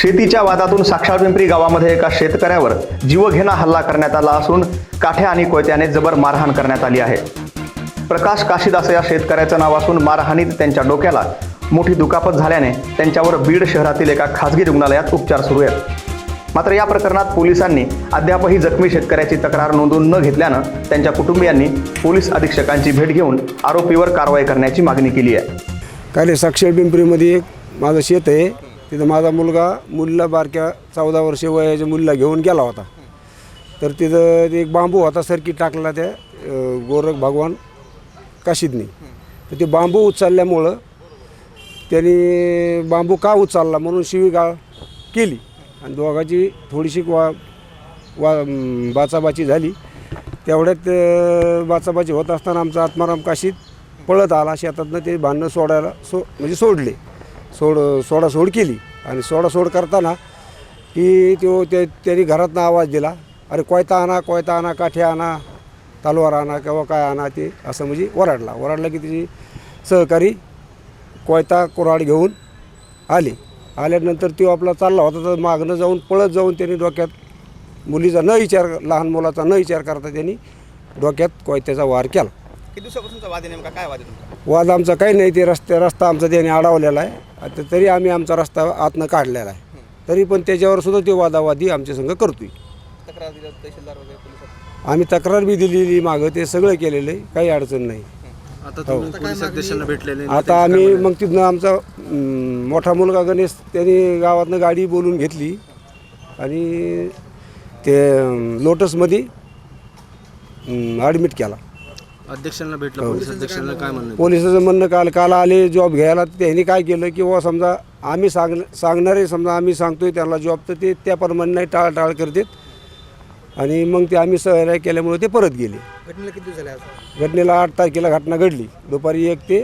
शेतीच्या वादातून साक्षात पिंपरी गावामध्ये एका शेतकऱ्यावर जीवघेणा हल्ला करण्यात आला असून काठ्या आणि कोयत्याने जबर मारहाण करण्यात आली आहे. प्रकाश काशीदास या शेतकऱ्याचं नाव असून मारहाणीत त्यांच्या डोक्याला मोठी दुखापत झाल्याने त्यांच्यावर बीड शहरातील एका खासगी रुग्णालयात उपचार सुरू आहेत. मात्र या प्रकरणात पोलिसांनी अद्यापही जखमी शेतकऱ्याची तक्रार नोंदवून न घेतल्यानं त्यांच्या कुटुंबियांनी पोलीस अधीक्षकांची भेट घेऊन आरोपीवर कारवाई करण्याची मागणी केली आहे. काय साक्षर पिंपरीमध्ये एक माझं शेत आहे. तिथं माझा मुलगा मुलीला बारक्या चौदा वर्षे वयाच्या मुलीला घेऊन गेला होता. तर तिथं एक बांबू होता सरकी टाकला त्या गोरख भगवान काशीदनी. तर ते बांबू उचलल्यामुळं त्यांनी बांबू का उचलला म्हणून शिवीगाळ केली. आणि दोघाची थोडीशी वा वा बाचाबाची झाली. तेवढ्यात बाचाबाची होत असताना आमचा आत्माराम काशीत पळत आला. शेतातनं ते भांडणं सोडायला सो म्हणजे सोडले. सोड सोडासोड केली. आणि सोडासोड करताना की तो ते त्यांनी घरातनं आवाज दिला. अरे कोयता आणा कोयता आणा काठी आणा तलवार आणा किंवा काय आणा ते असं म्हणजे ओरडला ओरडला की त्याची सहकारी कोयता कुऱ्हाड घेऊन आली. आल्यानंतर तो आपला चालला होता. तर मागणं जाऊन पळत जाऊन त्यांनी डोक्यात मुलीचा न विचार लहान मुलाचा न विचार करता त्यांनी डोक्यात कोयत्याचा वार केला. किती दिवसापासूनचा वाद आहे नेमका? काय वाद आहे तुमचा? वाद आमचा काही नाही ते रस्ते रस्ता आमचा त्याने अडवलेला आहे. आता तरी आम्ही आमचा रस्ता आतनं काढलेला आहे. तरी पण त्याच्यावर सुद्धा ते वादावादी आमच्या संघ करतोय. तक्रार दिली तहसीलदार वगैरे पोलिसात आम्ही तक्रार बी दिलेली मागं ते सगळं केलेलं आहे काही अडचण नाही. आता तुम्ही पोलीस अध्यक्षांना भेटलेले आता आम्ही मग तिथनं आमचा अं, मोठा मुलगा गणेश त्यांनी गावातनं गाडी बोलून घेतली. आणि ते अं, लोटसमध्ये ॲडमिट केला. अध्यक्षांना भेटलं पोलीस अध्यक्षांना काय म्हणणं पोलिसाचं म्हणणं काल काल आले जॉब घ्यायला त्यांनी काय केलं की व समजा आम्ही सांग सांगणारे समजा आम्ही सांगतोय त्याला जॉब तर ते त्याप्रमाणे नाही टाळटाळ करतात. आणि मग ते आम्ही सहर्या केल्यामुळे ते परत गेले. घटनेला किती दिवस झाले आज घटनेला आठ तारखेला घटना घडली. दुपारी एक ते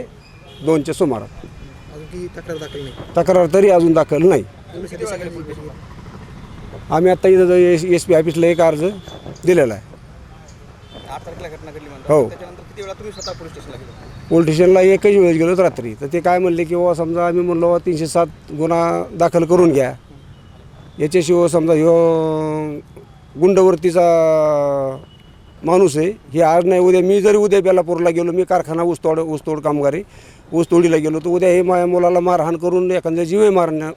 दोनच्या सुमारास. अजून ती तक्रार दाखल नाही? तक्रार तरी अजून दाखल नाही. पोलीस. आम्ही आता इथं एस एस पी ऑफिसला एक अर्ज दिलेला आहे. आठ तारखेला घटना घडली म्हणतात. हो. त्याच्यानंतर किती वेळा तुम्ही स्वतः पोलीस स्टेशनला गेलो पोलीस स्टेशनला एकच वेळेस गेलो रात्री. तर ते काय म्हणले की बाबा समजा आम्ही म्हणलो बाबा तीनशे सात गुन्हा दाखल करून घ्या. याच्याशिवाय समजा ह्यो गुंडवरतीचा माणूस आहे. हे आज नाही उद्या मी जरी उद्या बेलापूरला गेलो मी कारखाना ऊसतोड ऊसतोड कामगारी ऊसतोडीला गेलो तर उद्या हे माझ्या मुलाला मारहाण करून एखाद्या जीवे मारण्या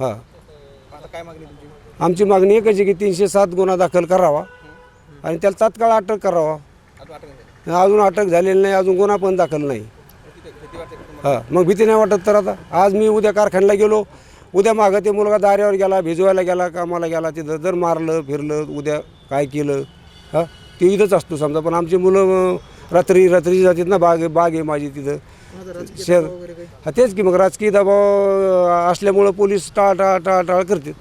हां. आता काय मागणी तुमची? आमची मागणी एकच आहे की तीनशे सात गुन्हा दाखल करावा. आणि त्याला तात्काळ अटक करावा. अजून अटक झालेली नाही अजून गुन्हा पण दाखल नाही? हां मग भीती नाही वाटत तर आता. आज मी उद्या कारखान्याला गेलो. उद्या मागं ते मुलगा दाऱ्यावर गेला भिजवायला गेला कामाला गेला तिथं जर मारलं फिरलं उद्या काय केलं? हां ते इथंच असतो समजा. पण आमची मुलं रात्री रात्री जातात ना बाग बाग आहे माझी तिथं. काही? हा तेच की मग राजकीय दबाव असल्यामुळं पोलीस टाळ टाळ टाळ टाळ करतात.